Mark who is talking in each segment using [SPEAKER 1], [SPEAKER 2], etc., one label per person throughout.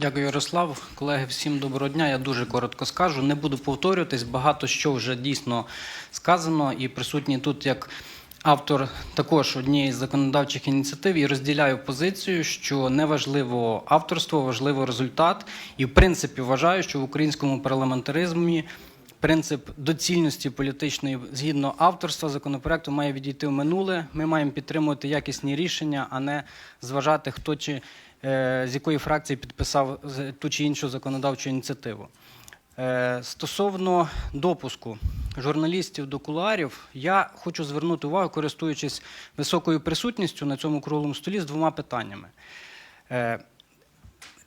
[SPEAKER 1] Дякую, Ярослав. Колеги, всім доброго дня. Я дуже коротко скажу. Не буду повторюватись. Багато що вже дійсно сказано, і присутній тут як автор також однієї з законодавчих ініціатив і розділяю позицію, що не важливо авторство, важливо результат. І в принципі вважаю, що в українському парламентаризмі. Принцип доцільності політичної згідно авторства законопроекту має відійти в минуле. Ми маємо підтримувати якісні рішення, а не зважати, хто чи з якої фракції підписав ту чи іншу законодавчу ініціативу. Е, Стосовно допуску журналістів до кулуарів, я хочу звернути увагу, користуючись високою присутністю на цьому круглому столі з двома питаннями. Е,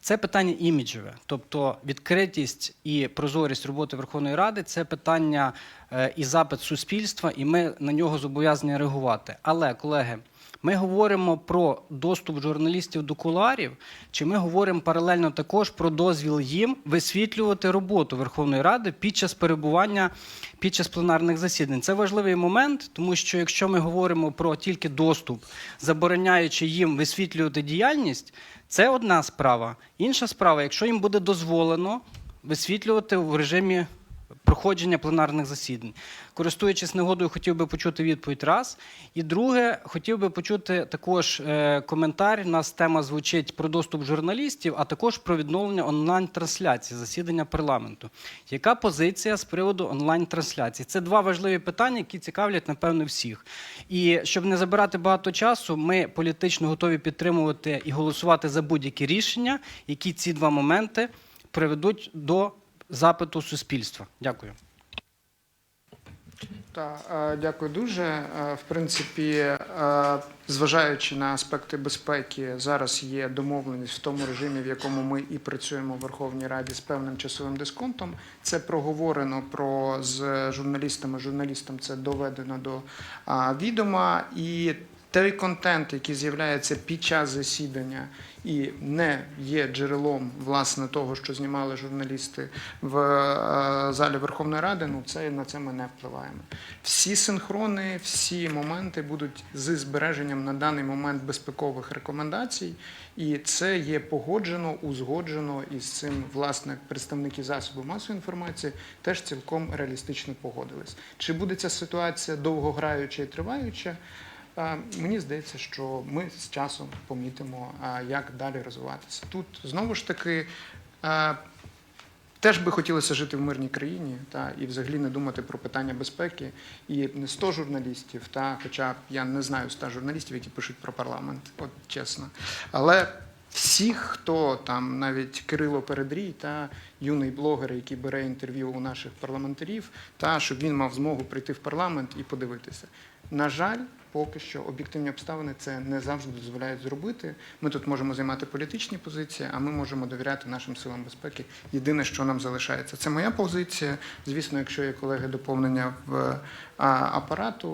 [SPEAKER 1] це питання іміджеве, тобто відкритість і прозорість роботи Верховної Ради це питання е, і запит суспільства, і ми на нього зобов'язані реагувати. Але, колеги, ми говоримо про доступ журналістів до кулуарів, чи ми говоримо паралельно також про дозвіл їм висвітлювати роботу Верховної Ради під час перебування під час пленарних засідань. Це важливий момент, тому що якщо ми говоримо про тільки доступ, забороняючи їм висвітлювати діяльність, це одна справа. Інша справа, якщо їм буде дозволено висвітлювати в режимі проходження пленарних засідань. Користуючись нагодою, хотів би почути відповідь раз. І друге, хотів би почути також е, коментар. У нас тема звучить про доступ журналістів, а також про відновлення онлайн-трансляції засідання парламенту. Яка позиція з приводу онлайн-трансляції? Це два важливі питання, які цікавлять, напевно, всіх. І щоб не забирати багато часу, ми політично готові підтримувати і голосувати за будь-які рішення, які ці два моменти приведуть до запиту суспільства. Дякую.
[SPEAKER 2] Так, е, дякую дуже. Е, В принципі, е, зважаючи на аспекти безпеки, зараз є домовленість в тому режимі, в якому ми і працюємо в Верховній Раді з певним часовим дисконтом. Це проговорено про з журналістами. Журналістам це доведено до відома і. Той контент, який з'являється під час засідання і не є джерелом власне того, що знімали журналісти в е, залі Верховної Ради, ну це на це ми не впливаємо. Всі синхрони, всі моменти будуть зі збереженням на даний момент безпекових рекомендацій, і це є погоджено, узгоджено із цим власне представники засобів масової інформації теж цілком реалістично погодились. Чи буде ця ситуація довгограюча і триваюча? Мені здається, що ми з часом помітимо, як далі розвиватися. Тут знову ж таки теж би хотілося жити в мирній країні та і взагалі не думати про питання безпеки. І не 100 журналістів, та хоча я не знаю 100 журналістів, які пишуть про парламент, от чесно. Але всіх, хто там, навіть Кирило Передрій та юний блогер, який бере інтерв'ю у наших парламентарів, та щоб він мав змогу прийти в парламент і подивитися. На жаль, поки що об'єктивні обставини це не завжди дозволяють зробити. Ми тут можемо займати політичні позиції, а ми можемо довіряти нашим силам безпеки. Єдине, що нам залишається, це моя позиція. Звісно, якщо є колеги доповнення в апарату.